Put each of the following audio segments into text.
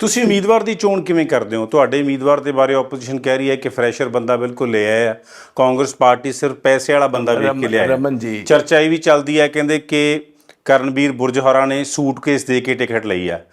ਤੁਸੀਂ ਉਮੀਦਵਾਰ ਦੀ ਚੋਣ ਕਿਵੇਂ ਕਰਦੇ ਹੋ ਤੁਹਾਡੇ ਉਮੀਦਵਾਰ ਦੇ ਬਾਰੇ ਆਪੋਜੀਸ਼ਨ ਕਹਿ ਰਹੀ ਹੈ ਕਿ ਫਰੈਸ਼ਰ ਬੰਦਾ ਬਿਲਕੁਲ ਲੈ ਆਇਆ ਹੈ। ਕਾਂਗਰਸ ਪਾਰਟੀ ਸਿਰਫ ਪੈਸੇ ਵਾਲਾ ਬੰਦਾ ਵੇਖ ਕੇ ਰਮਨ- ਲਿਆਇਆ ਰਮਨ ਜੀ। ਚਰਚਾ ਇਹ ਵੀ ਚੱਲਦੀ ਹੈ ਕਹਿੰਦੇ ਕਿ ਕਰਨਵੀਰ ਬੁਰਜਹਰਾ ਨੇ ਸੂਟਕੇਸ ਦੇ ਕੇ ਟਿਕਟ ਲਈ ਹੈ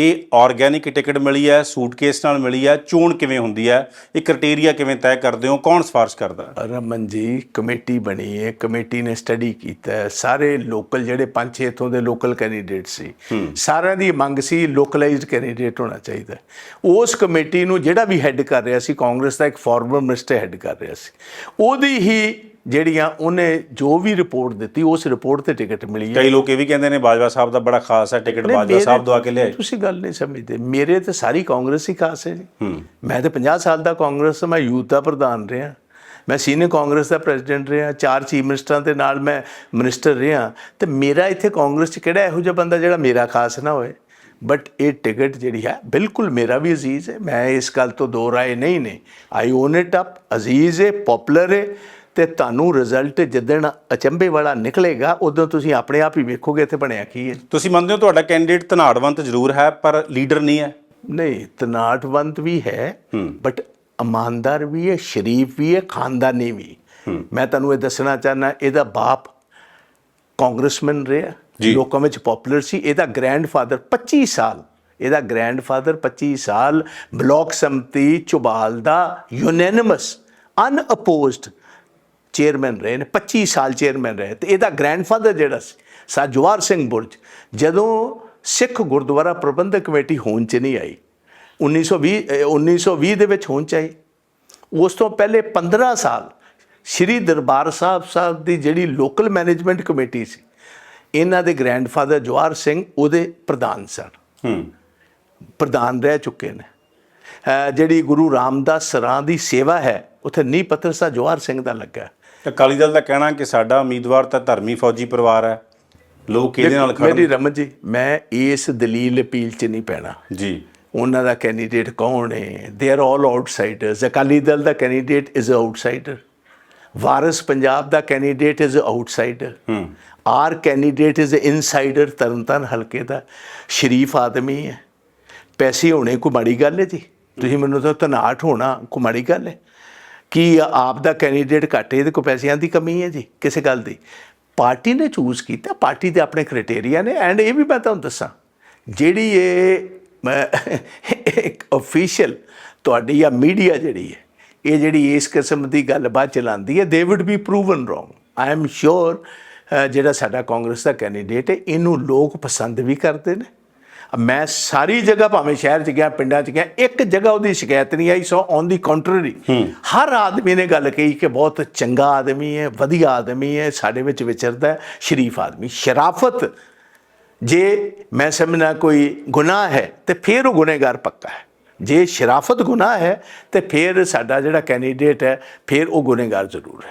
ਇਹ ਆਰਗੈਨਿਕ ਟਿਕਟ ਮਿਲੀ ਹੈ ਸੂਟਕੇਸ ਨਾਲ ਮਿਲੀ ਹੈ ਚੋਣ ਕਿਵੇਂ ਹੁੰਦੀ ਹੈ ਇਹ ਕ੍ਰਾਈਟੇਰੀਆ ਕਿਵੇਂ ਤੈਅ ਕਰਦੇ ਹੋ ਕੌਣ ਸਿਫਾਰਿਸ਼ ਕਰਦਾ? ਰਮਨ ਜੀ ਕਮੇਟੀ ਬਣੀ ਹੈ ਕਮੇਟੀ ਨੇ ਸਟੱਡੀ ਕੀਤਾ ਹੈ ਸਾਰੇ ਲੋਕਲ ਜਿਹੜੇ ਪੰਜ ਛੇ ਇੱਥੋਂ ਦੇ ਲੋਕਲ ਕੈਂਡੀਡੇਟ ਸੀ ਸਾਰਿਆਂ ਦੀ ਮੰਗ ਸੀ ਲੋਕਲਾਈਜ਼ਡ ਕੈਂਡੀਡੇਟ ਹੋਣਾ ਚਾਹੀਦਾ। ਉਸ ਕਮੇਟੀ ਨੂੰ ਜਿਹੜਾ ਵੀ ਹੈੱਡ ਕਰ ਰਿਹਾ ਸੀ ਕਾਂਗਰਸ ਦਾ ਇੱਕ ਫਾਰਮਰ ਮਿਨਿਸਟਰ ਹੈੱਡ ਕਰ ਰਿਹਾ ਸੀ ਉਹਦੀ ਹੀ ਜਿਹੜੀਆਂ ਉਹਨੇ ਜੋ ਵੀ ਰਿਪੋਰਟ ਦਿੱਤੀ ਉਸ ਰਿਪੋਰਟ ਤੇ ਟਿਕਟ ਮਿਲੀ ਹੈ। ਕਈ ਲੋਕ ਇਹ ਵੀ ਕਹਿੰਦੇ ਨੇ ਬਾਜਵਾ ਸਾਹਿਬ ਦਾ ਬੜਾ ਖਾਸ ਹੈ ਟਿਕਟ ਨਹੀਂ, ਬਾਜਵਾ ਮੇਰੇ- ਸਾਹਿਬ ਦਵਾ ਕੇ ਲਿਆਏ। ਤੁਸੀਂ ਗੱਲ ਨਹੀਂ ਸਮਝਦੇ। ਮੇਰੇ ਤੇ ਸਾਰੀ ਕਾਂਗਰਸ ਹੀ ਖਾਸ ਹੈ ਜੀ। ਮੈਂ ਤੇ 50 ਸਾਲ ਦਾ ਕਾਂਗਰਸ ਮੈਂ ਯੂਥ ਦਾ ਪ੍ਰਧਾਨ ਰਿਹਾ। ਮੈਂ ਸੀਨੀਅਰ ਕਾਂਗਰਸ ਦਾ ਪ੍ਰੈਜ਼ੀਡੈਂਟ ਰਿਹਾ ਚਾਰ ਚੀਫ ਮਿਨਿਸਟਰਾਂ ਦੇ ਨਾਲ ਮੈਂ ਮਿਨਿਸਟਰ ਰਿਹਾ। ਤੇ ਮੇਰਾ ਇੱਥੇ ਕਾਂਗਰਸ 'ਚ ਕਿਹੜਾ ਇਹੋ ਜਿਹਾ ਬੰਦਾ ਜਿਹੜਾ ਮੇਰਾ ਖਾਸ ਨਾ ਹੋਏ? ਬਟ ਇਹ ਟਿਕਟ ਜਿਹੜੀ ਹੈ ਬਿਲਕੁਲ ਮੇਰਾ ਵੀ ਅਜ਼ੀਜ਼ ਹੈ। ਮੈਂ ਇਸ ਗੱਲ ਤੋਂ ਦੋ ਰਾਏ ਨਹੀਂ ਨੇ। I own it up Aziz ਹੈ ਪਪੂਲਰ ਹੈ। ਤੇ ਤੁਹਾਨੂੰ ਰਿਜ਼ਲਟ ਜਿੱਦਣ ਅਚੰਭੇ ਵਾਲਾ ਨਿਕਲੇਗਾ ਉਦੋਂ ਤੁਸੀਂ ਆਪਣੇ ਆਪ ਹੀ ਵੇਖੋਗੇ ਇੱਥੇ ਬਣਿਆ ਕੀ ਹੈ। ਤੁਸੀਂ ਮੰਨਦੇ ਹੋ ਤੁਹਾਡਾ ਕੈਂਡੀਡੇਟ ਧਨਾੜਵੰਤ ਜ਼ਰੂਰ ਹੈ ਪਰ ਲੀਡਰ ਨਹੀਂ ਹੈ? ਨਹੀਂ ਤਨਾਟਵੰਤ ਵੀ ਹੈ ਬਟ ਇਮਾਨਦਾਰ ਵੀ ਹੈ ਸ਼ਰੀਫ ਵੀ ਹੈ ਖਾਨਦਾਨੀ ਵੀ। ਮੈਂ ਤੁਹਾਨੂੰ ਇਹ ਦੱਸਣਾ ਚਾਹਨਾ ਇਹਦਾ ਬਾਪ ਕਾਂਗਰਸਮੈਨ ਰਿਹਾ। ਲੋਕਾਂ ਵਿੱਚ ਪਪੂਲਰ ਸੀ ਇਹਦਾ ਗ੍ਰੈਂਡਫਾਦਰ 25 ਸਾਲ ਇਹਦਾ ਗ੍ਰੈਂਡਫਾਦਰ 25 ਸਾਲ ਬਲਾਕ ਸੰਮਤੀ ਚੁਬਾਲ ਦਾ ਯੂਨੈਨਿਮਸ ਅਨਅਪੋਜ਼ਡ ਚੇਅਰਮੈਨ ਰਹੇ ਨੇ 25 ਸਾਲ ਚੇਅਰਮੈਨ ਰਹੇ ਤੇ ਇਹਦਾ ਗ੍ਰੈਂਡਫਾਦਰ ਜਿਹੜਾ ਸੀ ਸਾ ਜਵਾਰ ਸਿੰਘ ਬੁਰਜ ਜਦੋਂ ਸਿੱਖ ਗੁਰਦੁਆਰਾ ਪ੍ਰਬੰਧਕ ਕਮੇਟੀ ਹੋਂਦ ਚ ਨਹੀਂ ਆਈ 1920 ਅਹ 1920 ਦੇ ਵਿੱਚ ਹੋਂਦ ਚ ਆਈ ਉਸ ਤੋਂ ਪਹਿਲੇ 15 ਸਾਲ ਸ਼੍ਰੀ ਦਰਬਾਰ ਸਾਹਿਬ ਸਾਹਿਬ ਦੀ ਜਿਹੜੀ ਲੋਕਲ ਮੈਨੇਜਮੈਂਟ ਕਮੇਟੀ ਸੀ ਇਹਨਾਂ ਦੇ ਗ੍ਰੈਂਡਫਾਦਰ ਜਵਾਰ ਸਿੰਘ ਉਹਦੇ ਪ੍ਰਧਾਨ ਸਨ। ਹੂੰ। ਪ੍ਰਧਾਨ ਰਹਿ ਚੁੱਕੇ ਨੇ। ਜਿਹੜੀ ਗੁਰੂ ਰਾਮਦਾਸ ਸਰਾਂ ਦੀ ਸੇਵਾ ਹੈ ਉੱਥੇ ਨੀਂਹ ਪੱਥਰ ਸਾ ਜਵਾਹਰ ਸਿੰਘ ਦਾ ਲੱਗਾ। ਹੈ। ਅਕਾਲੀ ਦਲ ਦਾ ਕਹਿਣਾ ਕਿ ਸਾਡਾ ਉਮੀਦਵਾਰ ਤਾਂ ਧਰਮੀ ਫੌਜੀ ਪਰਿਵਾਰ ਹੈ। ਲੋਕ ਇਹਦੇ ਨਾਲ ਮੇਰੀ ਖੜਨ ਰਮਨ ਜੀ ਮੈਂ ਇਸ ਦਲੀਲ ਅਪੀਲ 'ਚ ਨਹੀਂ ਪੈਣਾ। ਜੀ। ਉਹਨਾਂ ਦਾ ਕੈਂਡੀਡੇਟ ਕੌਣ ਹੈ? They are all outsiders Akali Dal the candidate is a outsider Waris Punjab the candidate is a outsider or candidate is insider Tarn Taran ਹਲਕੇ ਦਾ ਸ਼ਰੀਫ ਆਦਮੀ ਹੈ। ਪੈਸੇ ਹੋਣੇ ਕੋਈ ਮਾੜੀ ਗੱਲ ਹੈ ਜੀ? ਤੁਸੀਂ ਮੈਨੂੰ ਤਾਂ ਤਨਾਟ ਹੋਣਾ ਕੋਈ ਮਾੜੀ ਗੱਲ ਹੈ? ਕੀ ਆਪ ਦਾ ਕੈਂਡੀਡੇਟ ਘੱਟ ਇਹਦੇ ਕੋਲ ਪੈਸਿਆਂ ਦੀ ਕਮੀ ਹੈ ਜੀ, ਕਿਸੇ ਗੱਲ ਦੀ। ਪਾਰਟੀ ਨੇ ਚੂਜ਼ ਕੀਤਾ, ਪਾਰਟੀ ਦੇ ਆਪਣੇ ਕ੍ਰਾਈਟੇਰੀਆ ਨੇ ਐਂਡ ਇਹ ਵੀ ਮੈਂ ਤੁਹਾਨੂੰ ਦੱਸਾਂ, ਜਿਹੜੀ ਇਹ, ਮੈਂ, ਇੱਕ ਅਫੀਸ਼ੀਅਲ ਤੁਹਾਡੀ ਜਾਂ ਮੀਡੀਆ ਜਿਹੜੀ ਹੈ, ਇਹ ਜਿਹੜੀ ਇਸ ਕਿਸਮ ਦੀ ਗੱਲਬਾਤ ਚਲਾਉਂਦੀ ਹੈ they would be proven wrong I am sure ਜਿਹੜਾ ਸਾਡਾ ਕਾਂਗਰਸ ਦਾ ਕੈਂਡੀਡੇਟ ਹੈ, ਇਹਨੂੰ ਲੋਕ ਪਸੰਦ ਵੀ ਕਰਦੇ ਨੇ ਮੈਂ ਸਾਰੀ ਜਗ੍ਹਾ ਭਾਵੇਂ ਸ਼ਹਿਰ 'ਚ ਗਿਆ ਪਿੰਡਾਂ 'ਚ ਗਿਆ ਇੱਕ ਜਗ੍ਹਾ ਉਹਦੀ ਸ਼ਿਕਾਇਤ ਨਹੀਂ ਆਈ ਸੋ ਔਨ ਦੀ ਕੰਟਰਰੀ ਹਰ ਆਦਮੀ ਨੇ ਗੱਲ ਕਹੀ ਕਿ ਬਹੁਤ ਚੰਗਾ ਆਦਮੀ ਹੈ ਵਧੀਆ ਆਦਮੀ ਹੈ ਸਾਡੇ ਵਿੱਚ ਵਿਚਰਦਾ ਹੈ ਸ਼ਰੀਫ ਆਦਮੀ ਸ਼ਰਾਫਤ। ਜੇ ਮੈਂ ਸਮਝਣਾ ਕੋਈ ਗੁਨਾਹ ਹੈ ਤੇ ਫਿਰ ਉਹ ਗੁਨੇਗਾਰ ਪੱਕਾ ਹੈ। ਜੇ ਸ਼ਰਾਫਤ ਗੁਨਾਹ ਹੈ ਤੇ ਫਿਰ ਸਾਡਾ ਜਿਹੜਾ ਕੈਂਡੀਡੇਟ ਹੈ ਫਿਰ ਉਹ ਗੁਨੇਗਾਰ ਜ਼ਰੂਰ ਹੈ।